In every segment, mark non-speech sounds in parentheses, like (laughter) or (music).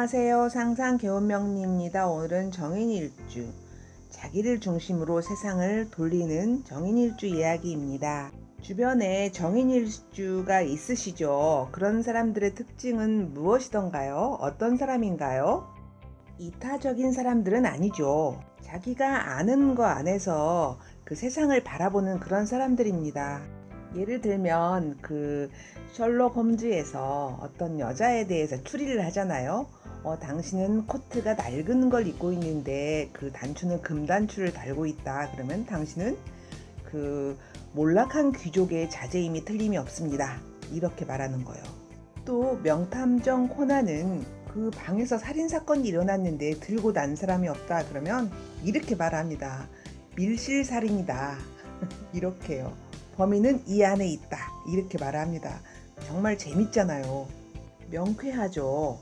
안녕하세요. 상상 개운명리입니다. 오늘은 정인일주. 자기를 중심으로 세상을 돌리는 정인일주 이야기입니다. 주변에 정인일주가 있으시죠? 그런 사람들의 특징은 무엇이던가요? 어떤 사람인가요? 이타적인 사람들은 아니죠. 자기가 아는 거 안에서 그 세상을 바라보는 그런 사람들입니다. 예를 들면 그 셜록 홈즈에서 어떤 여자에 대해서 추리를 하잖아요. 어, 당신은 코트가 낡은 걸 입고 있는데 그 단추는 금 단추를 달고 있다. 그러면 당신은 그 몰락한 귀족의 자제임이 틀림이 없습니다. 이렇게 말하는 거예요. 또 명탐정 코나는 그 방에서 살인 사건이 일어났는데 들고 난 사람이 없다. 그러면 이렇게 말합니다. 밀실 살인이다. (laughs) 이렇게요. 범인은 이 안에 있다. 이렇게 말합니다. 정말 재밌잖아요. 명쾌하죠.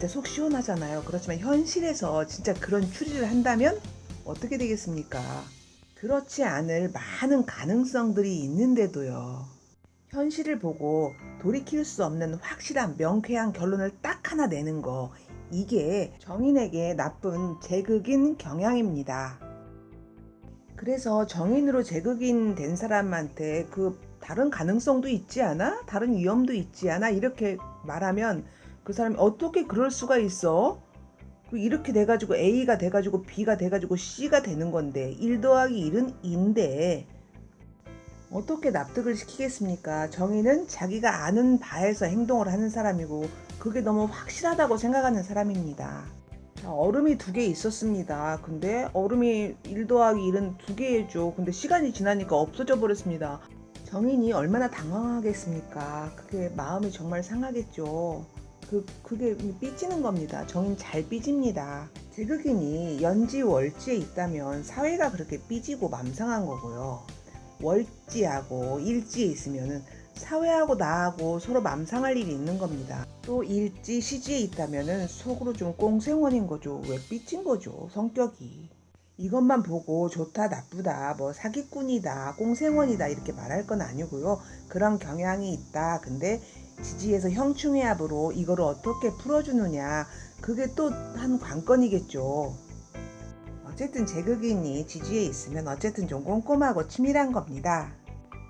진짜 속 시원하잖아요. 그렇지만 현실에서 진짜 그런 추리를 한다면 어떻게 되겠습니까? 그렇지 않을 많은 가능성들이 있는데도요. 현실을 보고 돌이킬 수 없는 확실한 명쾌한 결론을 딱 하나 내는 거. 이게 정인에게 나쁜 제극인 경향입니다. 그래서 정인으로 제극인 된 사람한테 그 다른 가능성도 있지 않아? 다른 위험도 있지 않아? 이렇게 말하면 그 사람이 어떻게 그럴 수가 있어? 그 이렇게 돼가지고 A가 돼가지고 B가 돼가지고 C가 되는 건데 1 더하기 1은 2인데 어떻게 납득을 시키겠습니까? 정의는 자기가 아는 바에서 행동을 하는 사람이고 그게 너무 확실하다고 생각하는 사람입니다. 자, 얼음이 두 개 있었습니다. 근데 얼음이 1 더하기 1은 두 개죠. 근데 시간이 지나니까 없어져 버렸습니다. 정인이 얼마나 당황하겠습니까? 그게 마음이 정말 상하겠죠. 그, 그게 삐지는 겁니다. 정인 잘 삐집니다. 제극인이 연지 월지에 있다면 사회가 그렇게 삐지고 맘상한 거고요. 월지하고 일지에 있으면은 사회하고 나하고 서로 맘상할 일이 있는 겁니다. 또 일지 시지에 있다면은 속으로 좀 꽁생원인 거죠. 왜 삐친 거죠. 성격이. 이것만 보고 좋다 나쁘다 뭐 사기꾼이다 꽁생원이다 이렇게 말할 건 아니고요. 그런 경향이 있다. 근데 지지에서 형충회합으로 이거를 어떻게 풀어주느냐 그게 또 한 관건이겠죠. 어쨌든 제극인이 지지에 있으면 어쨌든 좀 꼼꼼하고 치밀한 겁니다.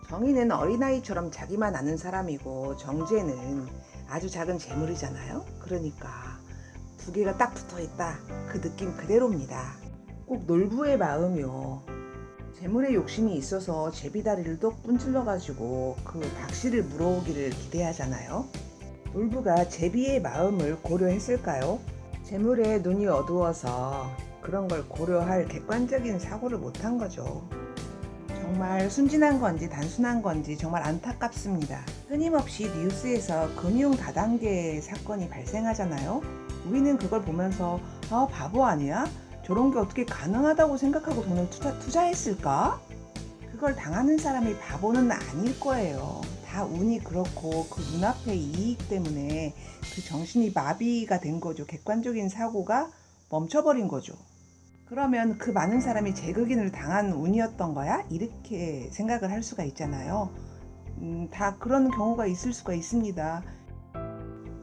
정의는 어린아이처럼 자기만 아는 사람이고 정제는 아주 작은 재물이잖아요. 그러니까 두 개가 딱 붙어 있다. 그 느낌 그대로입니다. 꼭 놀부의 마음이요. 재물에 욕심이 있어서 제비다리를 똑 분질러 가지고 그 박씨를 물어오기를 기대하잖아요. 놀부가 제비의 마음을 고려했을까요? 재물에 눈이 어두워서 그런 걸 고려할 객관적인 사고를 못한 거죠. 정말 순진한 건지 단순한 건지 정말 안타깝습니다. 끊임없이 뉴스에서 금융 다단계 사건이 발생하잖아요. 우리는 그걸 보면서 아 바보 아니야? 저런 게 어떻게 가능하다고 생각하고 돈을 투자, 투자했을까? 그걸 당하는 사람이 바보는 아닐 거예요. 다 운이 그렇고 그 눈앞의 이익 때문에 그 정신이 마비가 된 거죠. 객관적인 사고가 멈춰버린 거죠. 그러면 그 많은 사람이 제극인을 당한 운이었던 거야? 이렇게 생각을 할 수가 있잖아요. 음, 다 그런 경우가 있을 수가 있습니다.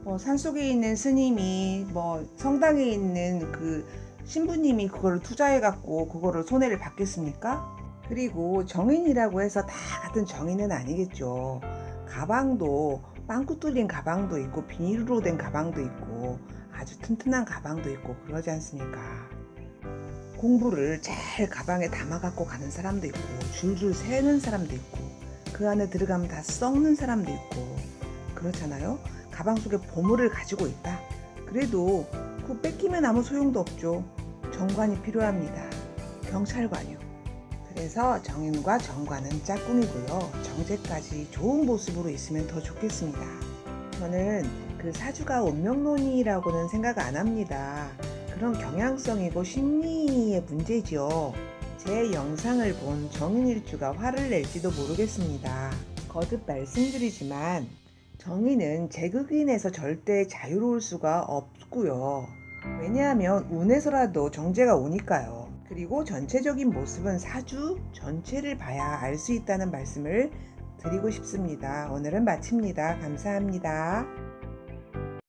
뭐 산속에 있는 스님이 뭐 성당에 있는 그 신부님이 그거를 투자해갖고 그거를 손해를 받겠습니까? 그리고 정인이라고 해서 다 같은 정인은 아니겠죠. 가방도 빵꾸 뚫린 가방도 있고 비닐로 된 가방도 있고 아주 튼튼한 가방도 있고 그러지 않습니까? 공부를 잘 가방에 담아 갖고 가는 사람도 있고 줄줄 세는 사람도 있고 그 안에 들어가면 다 썩는 사람도 있고 그렇잖아요. 가방 속에 보물을 가지고 있다. 그래도 그 뺏기면 아무 소용도 없죠. 정관이 필요합니다. 경찰관이요. 그래서 정인과 정관은 짝꿍이고요. 정제까지 좋은 모습으로 있으면 더 좋겠습니다. 저는 그 사주가 운명론이라고는 생각 안 합니다. 그런 경향성이고 심리의 문제지요. 제 영상을 본 정인일주가 화를 낼지도 모르겠습니다. 거듭 말씀드리지만 정인은 제극인에서 절대 자유로울 수가 없고요. 왜냐하면 운에서라도 정제가 오니까요. 그리고 전체적인 모습은 사주 전체를 봐야 알 수 있다는 말씀을 드리고 싶습니다. 오늘은 마칩니다. 감사합니다.